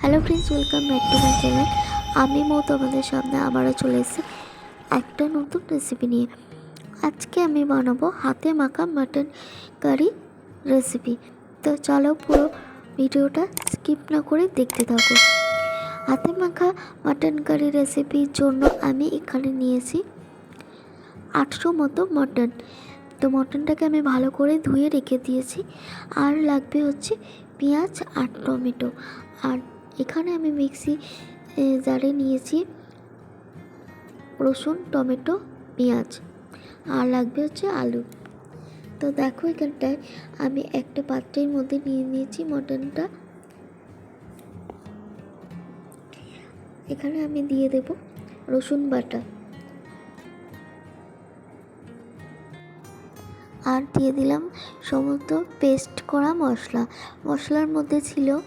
Hello friends welcome back to my channel আমি মৌ তোমাদের সামনে আবারও চলে এসেছি একটা নতুন রেসিপি নিয়ে। আজকে আমি বানাবো হাতে মাখা মাটন কারি রেসিপি তো চলো পুরো ভিডিওটা স্কিপ না করে দেখতে থাকো। হাতে মাখা মাটন কারি রেসিপির জন্য আমি এখানে নিয়েছি আটশো মতো মটন তো মটনটাকে আমি ভালো করে ধুয়ে রেখে দিয়েছি। আর লাগবে হচ্ছে পেঁয়াজ আর টমেটো। আর এখানে আমি মিক্সি জারে নিয়েছি রসুন, টমেটো, পেঁয়াজ। আর লাগবে হচ্ছে আলু। তো দেখো এখানটায় আমি একটা পাত্রের মধ্যে নিয়ে নিয়েছি মটনটা। এখানে আমি দিয়ে দেব রসুন বাটা। আর দিয়ে দিলাম সমস্ত পেস্ট করা মশলা। মশলার মধ্যে ছিল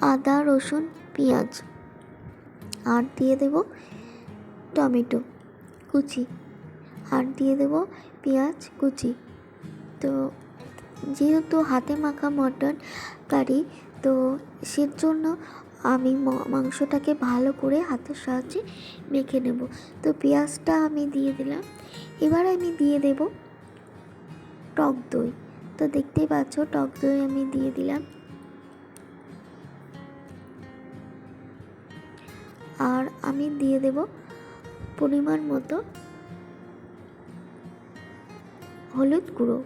আদা, রসুন, পেঁয়াজ। আর দিয়ে দেব টমেটো কুচি। আর দিয়ে দেব পেঁয়াজ কুচি। তো যেহেতু হাতে মাখা মটন কারি, তো সের জন্য আমি মাংসটাকে ভালো করে হাতের সাহায্যে মেখে নেব। তো পেঁয়াজটা আমি দিয়ে দিলাম। এবার আমি দিয়ে দেব টক দই। তো দেখতেই পাচ্ছ, টক দই আমি দিয়ে দিলাম। আর আমি দিয়ে দেব পরিমাণ মতো হলুদ গুঁড়ো।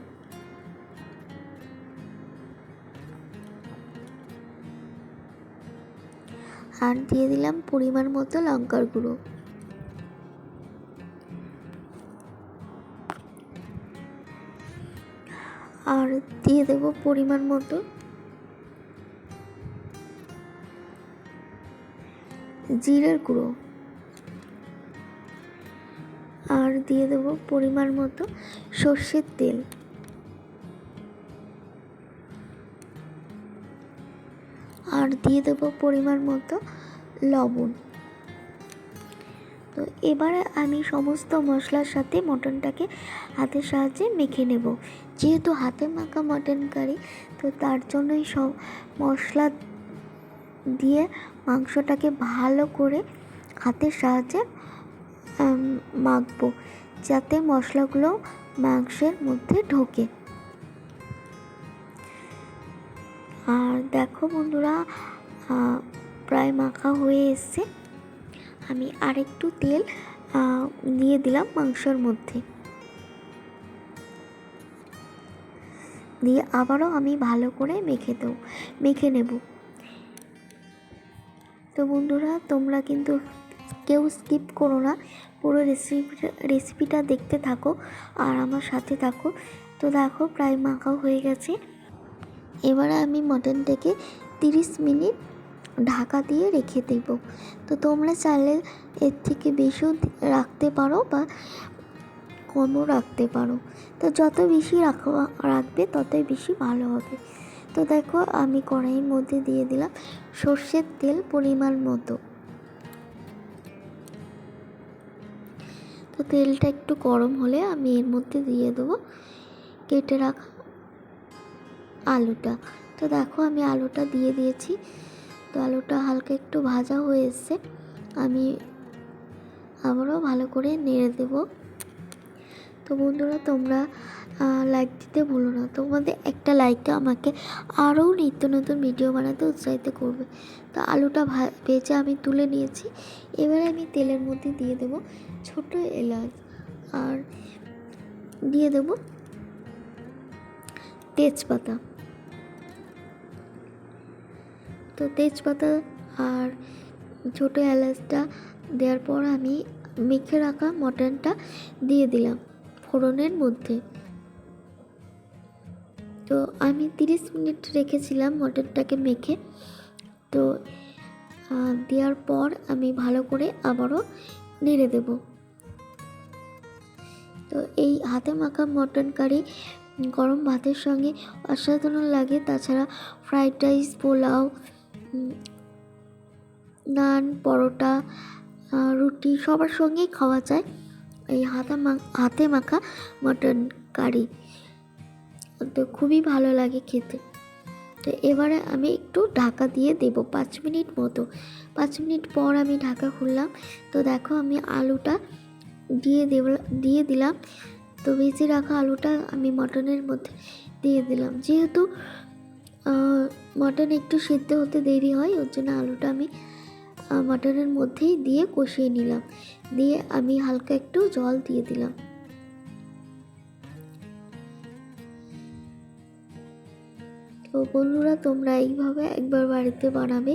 আর দিয়ে দিলাম পরিমাণ মতো লঙ্কার গুঁড়ো। দিয়ে দেব পরিমাণ মতো। জিরের গুঁড়ো। আর দিয়ে দেবো পরিমাণ মতো সর্ষের তেল। আর দিয়ে দেবো পরিমাণ মতো লবণ। তো এবারে আমি সমস্ত মশলার সাথে মটনটাকে হাতের সাহায্যে মেখে নেব। যেহেতু হাতে মাখা মটন কারি, তো তার জন্যই সব মশলা দিয়ে মাংসটাকে ভালো করে হাতের সাহায্যে মাখবো, যাতে মশলাগুলো মাংসের মধ্যে ঢোকে। আর দেখো বন্ধুরা প্রায় মাখা হয়ে এসছে। আমি আরেকটু তেল দিয়ে দিলাম মাংসর মধ্যে। দিয়ে আবারও আমি ভালো করে মেখে দেবো, মেখে নেব। তো বন্ধুরা, তোমরা কিন্তু কেউ স্কিপ করো না, পুরো রেসিপিটা রেসিপিটা দেখতে থাকো আর আমার সাথে থাকো। তো দেখো, প্রায় মাখাও হয়ে গেছে। এবারে আমি মটনটাকে তিরিশ মিনিট ঢাকা দিয়ে রেখে দেব। তো তোমরা চাইলে এর থেকে বেশিও রাখতে পারো বা কমও রাখতে পারো। তো যত বেশি রাখা, রাখবে ততই বেশি ভালো হবে। তো দেখো আমি কড়াইয়ের মধ্যে দিয়ে দিলাম সর্ষের তেল পরিমাণ মতো। তো তেলটা একটু গরম হলে আমি এর মধ্যে দিয়ে দেবো কেটে রাখা আলুটা। তো দেখো আমি আলুটা দিয়ে দিয়েছি। তো আলুটা হালকা একটু ভাজা হয়ে এসছে আমি আবারও ভালো করে নেড়ে দেব। তো বন্ধুরা, তোমরা লাইক দিতে ভুলো না। তোমাদের একটা লাইকটা আমাকে আরও নিত্য নতুন ভিডিও বানাতে উৎসাহিত করবে। তো আলুটা ভেজে আমি তুলে নিয়েছি। এবারে আমি তেলের মধ্যে দিয়ে দেব ছোট এলাচ আর দিয়ে দেব তেজপাতা। তো তেজপাতা আর ছোটো এলাচটা দেওয়ার পর আমি মেখে রাখা মটনটা দিয়ে দিলাম ফোড়নের মধ্যে। তো আমি তিরিশ মিনিট রেখেছিলাম মটনটাকে মেখে। তো দেওয়ার পর আমি ভালো করে আবারও নেড়ে দেব। তো এই হাতে মাখা মটন কারি গরম ভাতের সঙ্গে অসাধারণ লাগে। তাছাড়া ফ্রাইড রাইস, পোলাও নান, পরোটা রুটি সবার সঙ্গেই খাওয়া যায়। এই হাতা মা, হাতে মাখা মটন কারি তো খুবই ভালো লাগে খেতে। তো এবারে আমি একটু ঢাকা দিয়ে দেবো পাঁচ মিনিট মতো। পাঁচ মিনিট পর আমি ঢাকা খুললাম। তো দেখো আমি আলুটা দিয়ে দেব, দিয়ে দিলাম। তো ভেজে রাখা আলুটা আমি মটনের মধ্যে দিয়ে দিলাম। যেহেতু মটন একটু সেদ্ধ হতে দেরি হয়, ওর জন্য আলুটা আমি মটনের মধ্যেই দিয়ে কষিয়ে নিলাম। দিয়ে আমি হালকা একটু জল দিয়ে দিলাম। তো বন্ধুরা, তোমরা এইভাবে একবার বাড়িতে বানাবে।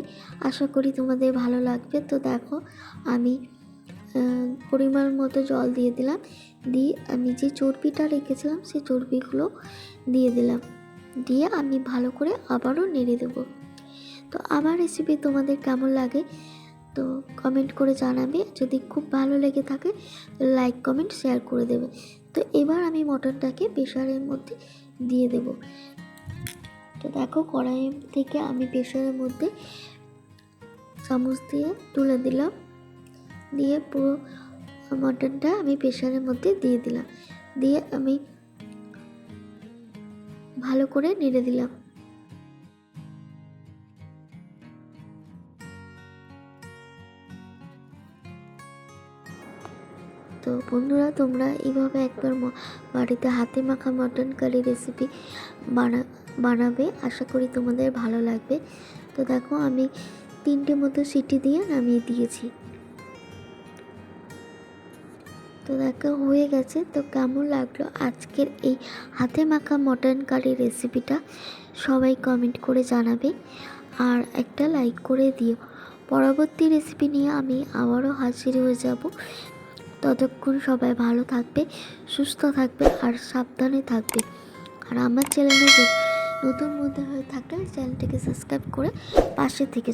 আশা করি তোমাদের ভালো লাগবে। তো দেখো, আমি পরিমাণ মতো জল দিয়ে দিলাম। দিয়ে আমি যে চর্বিটা রেখেছিলাম সেই চর্বিগুলো দিয়ে দিলাম। দিয়ে আমি ভালো করে আবারও নেড়ে দেবো। তো আমার রেসিপি তোমাদের কেমন লাগে? তো কমেন্ট করে জানাবে। যদি খুব ভালো লেগে থাকে লাইক কমেন্ট শেয়ার করে দেবে। তো এবার আমি মটনটাকে প্রেশারের মধ্যে দিয়ে দেব। তো দেখো কড়াই থেকে আমি প্রেশারের মধ্যে চামচ দিয়ে তুলে দিলাম। দিয়ে পুরো মটনটা আমি প্রেশারের মধ্যে দিয়ে দিলাম। দিয়ে আমি ভালো করে নেড়ে দিলাম। তো বন্ধুরা, তোমরা এইভাবে একবার বাড়িতে হাতে মাখা মটন কারি রেসিপি বানা বানাবে। আশা করি তোমাদের ভালো লাগবে। তো দেখো, আমি তিনটে মতো সিটি দিয়ে নামিয়ে দিয়েছি। তো দেখো হয়ে গেছে, তো কেমন লাগল আজকের এই হাতে মাখা মটন কারি রেসিপিটা সবাই কমেন্ট করে জানাবে আর একটা লাইক করে দিও। পরবর্তী রেসিপি নিয়ে আমি আবারও হাজির হয়ে যাব। ততক্ষণ সবাই ভালো থাকবে, সুস্থ থাকবে আর সাবধানে থাকবে। আর আমার চ্যানেলে নতুন মধ্যে হয়ে থাকলে চ্যানেলটিকে সাবস্ক্রাইব করে পাশে থেকে